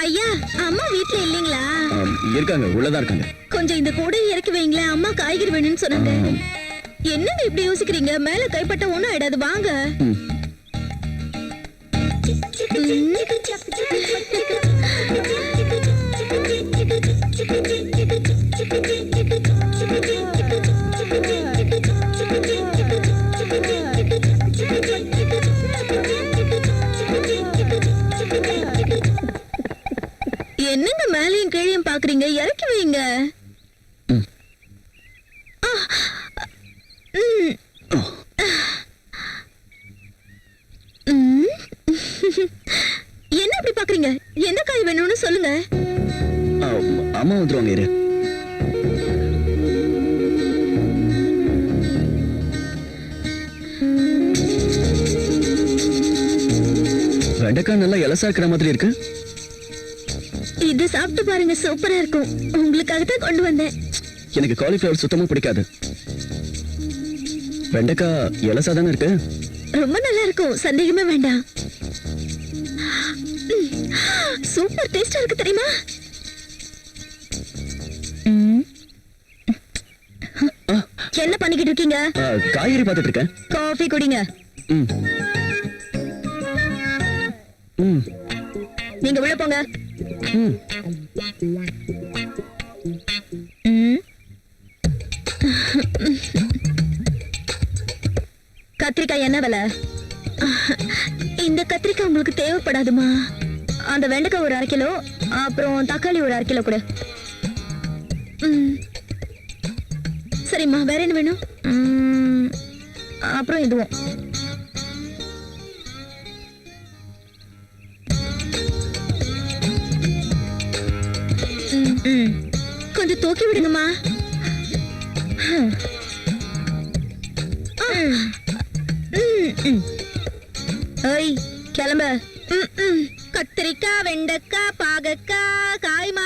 ஐயா அம்மா வீட்ல இல்லீங்களா? இருக்காங்க உள்ளதா இருக்காங்க. கொஞ்சம் இந்த கூடை இறக்கி வைங்களேன் அம்மா காய்கறி வேணும்னு சொன்னாங்க. என்னங்க இப்படி யோசிக்கிறீங்க? மேல கைப்பட்ட ஒண்ணும் ஆயிடாது வாங்க. ம். சொல்லுங்க. அம்மா வந்துருவாங்க இரு. வெண்டைக்காய் நல்லா இலசா இருக்கிற மாதிரி இருக்கு. இது சாப்பிட்டு பாருங்க சூப்பரா இருக்கும். உங்களுக்காக தான் கொண்டு வந்தேன். எனக்கு காலிஃபிளவர் சுத்தமா பிடிக்காது. வெண்டைக்காய் இலசா தானே இருக்கு? ரொம்ப நல்லா இருக்கும் சந்தேகமே வேண்டாம். சூப்பர் டேஸ்டா இருக்கு தெரியுமா? என்ன பண்ணிக்கிட்டு இருக்கீங்க? காய்கறி பார்த்துட்டு இருக்கேன் காஃபி குடிங்க. நீங்க உள்ள போங்க. கத்திரிக்காய் என்ன விலை? இந்த கத்திரிக்காய் உங்களுக்கு தேவைப்படாதுமா? அந்த வெண்டைக்காய் ஒரு அரை கிலோ அப்புறம் தக்காளி ஒரு அரை கிலோ கொடு ம். சரிம்மா வேற என்ன வேணும் அப்புறம் இதுவும் ம், ம். கொஞ்சம் தூக்கி விடுங்கம்மா ம். ம், ம். ஓய் கிளம்ப ம், ம். கத்திரிக்காய் வெண்டைக்காய் பாகக்காய் காய்மா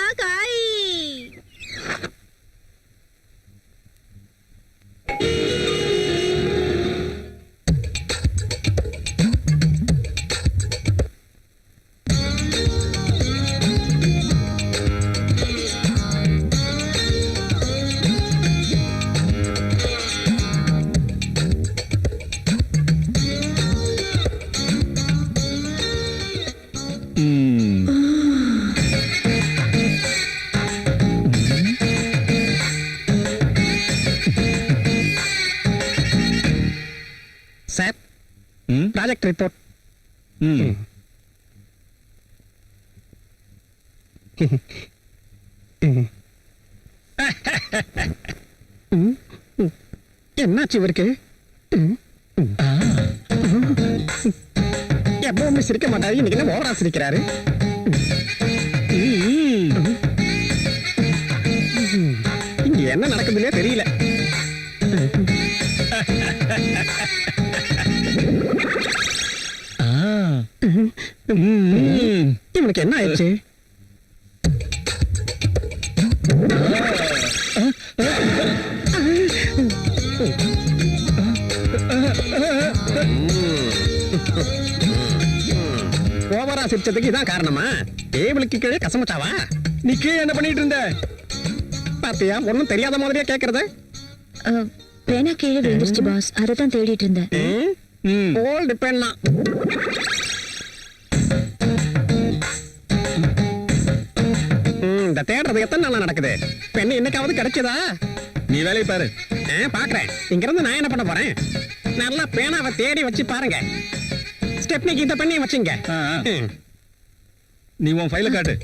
ப்ராஜெக்ட் ரிப்போர்ட் ம் என்னாச்சு இவருக்கு? ம், ம். எப்பவுமே சிரிக்க மாட்டாரு இன்னைக்கு என்ன ஓவரா சிரிக்கிறாரு? ம். இங்க என்ன நடக்குதுன்னே தெரியல. இவனுக்கு என்ன ஆயிடுச்சு? ஓவரா சிரிச்சதுக்கு இதான் காரணமா? டேபிளுக்கு கீழே கசமச்சாவா நீ கீழே என்ன பண்ணிட்டு இருந்த? பாத்தியா ஒண்ணும் தெரியாத மாதிரியே கேக்குறது? பேனா கீழே விழுந்துருச்சு பாஸ் அதை தான் தேடிட்டு இருந்தேன். ம். ஓல்டு பெண்ணா ம், இந்த தேடுறது எத்தனை நாளா நடக்குது? பெண்ணு என்னைக்காவது கிடைச்சதா? நீ வேலையை பாரு. ஆ, பாக்குறேன். இங்க இருந்து நான் என்ன பண்ண போறேன்? நல்லா பேனாவை தேடி வச்சு பாருங்க. ஸ்டெப்னிக்கு இந்த பெண்ணையும் வச்சுங்க. நீ உன் ஃபைல காட்டு.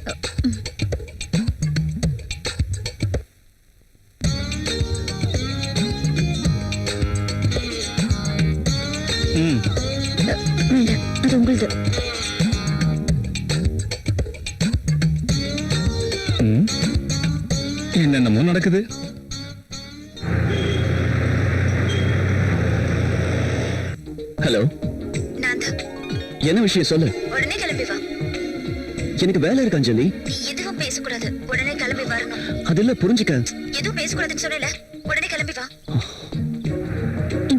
ம். என்னென்னமோ நடக்குது. ஹலோ. என்ன விஷயம் சொல்லு. உடனே கிளம்பி வா. எனக்கு வேலை இருக்கு அஞ்சலி. எதுவும் பேசக்கூடாது. உடனே கிளம்பி வரணும். அது இல்ல புரிஞ்சுக்க. எதுவும் பேசக்கூடாதுன்னு சொல்லல.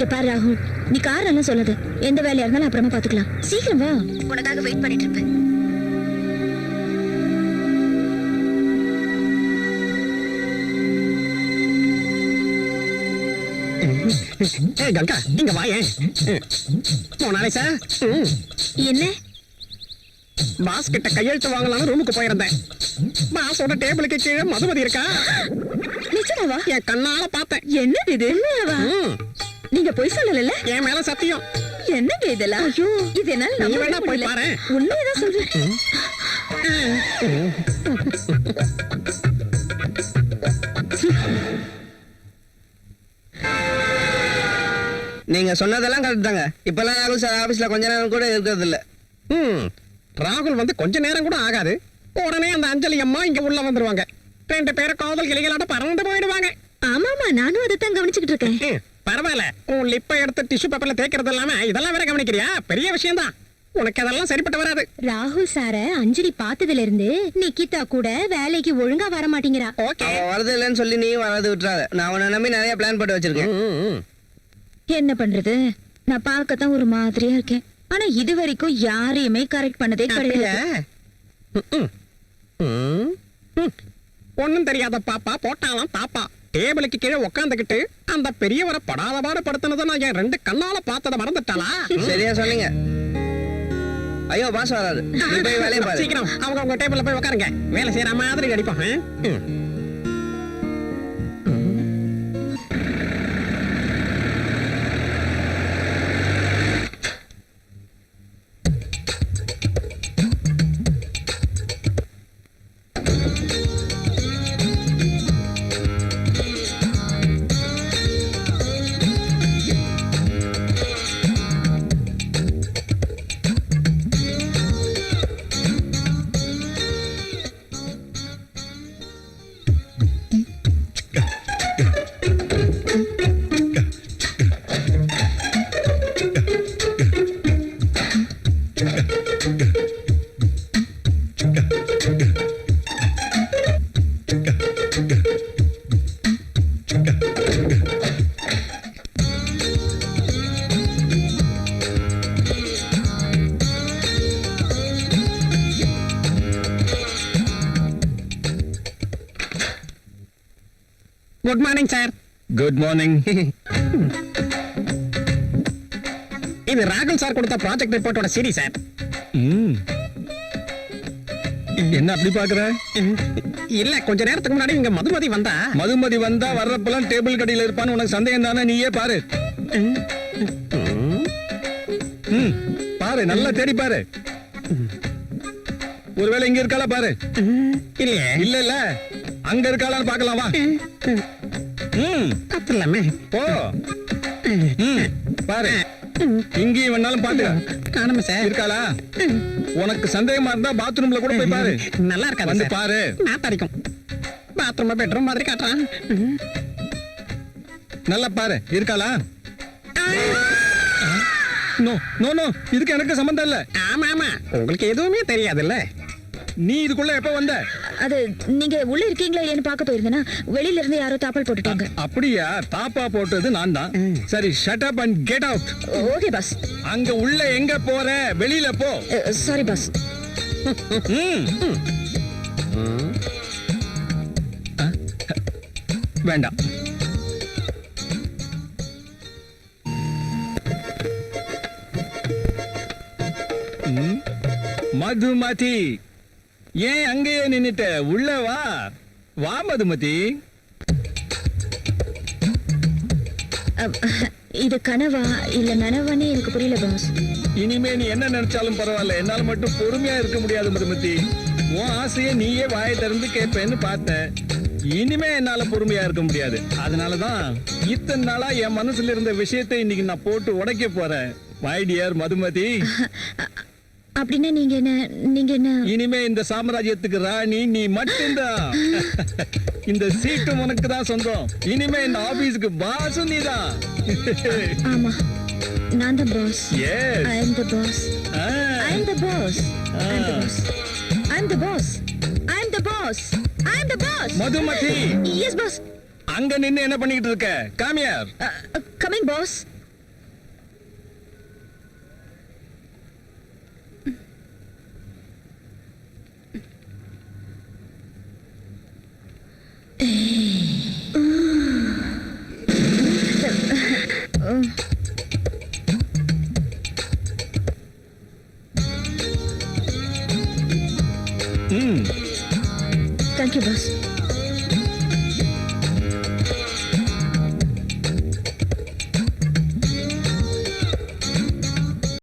இங்க பாரு ராகுல். நீ காரணம் சொல்லாத எந்த வேலையா இருந்தாலும் அப்புறமா பாத்துக்கலாம். சீக்கிரம் வா. உனக்காக வெயிட் பண்ணிட்டு இருப்பேன். ஏய் கங்கா இங்க வாயேன் போனாலே சார் என்ன? பாஸ் கிட்ட கையெழுத்து வாங்கலாம்னு ரூமுக்கு போயிருந்தேன். பாஸோட டேபிளுக்கு கீழே மதுமதி இருக்கா? நிச்சயமாவா என் கண்ணால பார்த்தேன். என்னது இது? நீங்க பொய் சொல்லல என் மேல சத்தியம். என்னங்க இதெல்லாம்? ஐயோ இது என்னால நீ நம்பவே வேணா போய். பாரேன். உண்மையதான் சொல்றேன். நீங்க சொன்னதெல்லாம் கரெக்ட் தாங்க. இப்பெல்லாம் ராகுல் சார் ஆபீஸ்ல கொஞ்ச நேரம் கூட இருக்கிறது இல்ல ம், ராகுல் வந்து கொஞ்ச நேரம் கூட ஆகாது. உடனே அந்த அஞ்சலி அம்மா இங்க உள்ள வந்துருவாங்க. ரெண்டு பேரும் காதல் கிளிகளாட்ட பறந்து போயிடுவாங்க. ஆமாமா நானும் அதை தான் கவனிச்சுக்கிட்டு இருக்கேன். பரவாயில்ல. உன் லிப்பை எடுத்து டிஷ்யூ பேப்பர்ல தேய்க்கிறது இல்லாம இதெல்லாம் வேற கவனிக்கிறியா? பெரிய விஷயம்தான். உனக்கு அதெல்லாம் சரிப்பட்டு வராது. ராகுல் சார அஞ்சலி பார்த்ததுல இருந்து நிக்கிதா கூட வேலைக்கு ஒழுங்கா வர மாட்டேங்கிறா. ஓகே. வரது இல்லைன்னு சொல்லி நீ வரது விட்டுறாத. நான் உன்னை நம்பி நிறைய பிளான் போட்டு வச்சிருக்கேன். என்ன பண்றது? நான் பார்க்கத்தான் ஒரு மாதிரியா இருக்கேன். ஆனா இது வரைக்கும் யாரையுமே கரெக்ட் பண்ணதே? கிடையாது. ம், ம். ம், ம். ஒண்ணும் தெரியாத பாப்பா போட்டாலாம் பாப்பா. டேபிளுக்கு கீழே உக்காந்துக்கிட்டு அந்த பெரியவரை படாத பாடு படுத்தினதை நான் என் ரெண்டு கண்ணால பார்த்ததை மறந்துட்டாளா? சரியா சொன்னீங்க. ஐயோ பாஸ் வராது. நீ போய் வேலையை பாரு. சீக்கிரம். அவங்க உங்க டேபிள்ல போய் உட்காருங்க வேலை செய்யற மாதிரி நடிப்பாங்க good morning sir good morning இது ராகுல் சார் கொடுத்த ப்ராஜெக்ட் ரிப்போர்ட்டோட சீரி சார் என்ன அப்படி பாக்குற இல்ல கொஞ்ச நேரத்துக்கு முன்னாடி இங்க மதுமதி வந்தா. மதுமதி வந்தா வர்றப்பெல்லாம் டேபிள் கடையில இருப்பான்னு உனக்கு சந்தேகம் தானே? நீயே பாரு. பாரு நல்லா தேடி பாரு. ஒருவேளை இங்க இருக்காளா பாரு. இல்ல இல்ல. அங்க இருக்காளான்னு பார்க்கலாம் வா. ம். தப்பு இல்லாமே போ. ம். பாரு. இங்கேயும் வேணாலும் பாத்து காணுமே சார். இருக்காளா? உனக்கு சந்தேகமா இருந்தா பாத்ரூம்ல கூட போய் பாரு. நல்லா இருக்காது வந்து. பாரு. நாத்தடிக்கும் பாத்ரூம் பெட்ரூம் மாதிரி காட்டுறான். நல்லா பாரு. இருக்காளா? No no no. இதுக்கு எனக்கு சம்பந்தம் இல்ல. ஆமா ஆமா. உங்களுக்கு எதுவுமே தெரியாதுல்ல. நீ இதுக்குள்ள எப்ப வந்த? அது நீங்க உள்ள இருக்கீங்களா இல்லையான்னு பார்க்க போயிருந்தேன்னா வெளியில இருந்து யாரோ தாப்பல் போட்டுட்டாங்க. அப்படியா? தாப்பா போட்டது நான் தான். சரி shut up and get out okay boss அங்க உள்ள எங்க போற? வெளியில போ. Sorry boss? வேண்டாம். மதுமதி. ஏன் அங்கேயே நின்னுட்ட? உள்ள வா. வா மதுமதி. இது கனவா இல்ல நனவானே எனக்கு புரியல பாஸ் இனிமே நீ என்ன நினைச்சாலும் பரவாயில்ல. என்னால மட்டும் பொறுமையா இருக்க முடியாது மதுமதி. உன் ஆசையை நீயே வாயை திறந்து கேட்பேன்னு பார்த்தேன். இனிமே என்னால பொறுமையா இருக்க முடியாது. அதனாலதான் இத்தனை நாளா என் மனசுல இருந்த விஷயத்தை இன்னைக்கு நான் போட்டு உடைக்க போறேன். My dear Madhumathi. அப்படின்னா நீங்க என்ன நீங்க என்ன? இனிமே இந்த சாம்ராஜ்யத்துக்கு ராணி நீ மட்டும்தான் இந்த சீட்டும் உனக்கு தான் சொந்தம். இனிமே இந்த ஆபீஸ்க்கு பாசும் நீதான் ஆமா. நான் தான் boss yes I am the boss I am the boss I am the boss I am the boss I am the boss I am the boss Madhumathi. Yes boss அங்க நின்னு என்ன பண்ணிக்கிட்டு இருக்க? காமியார் coming boss Mm. Thank you, boss.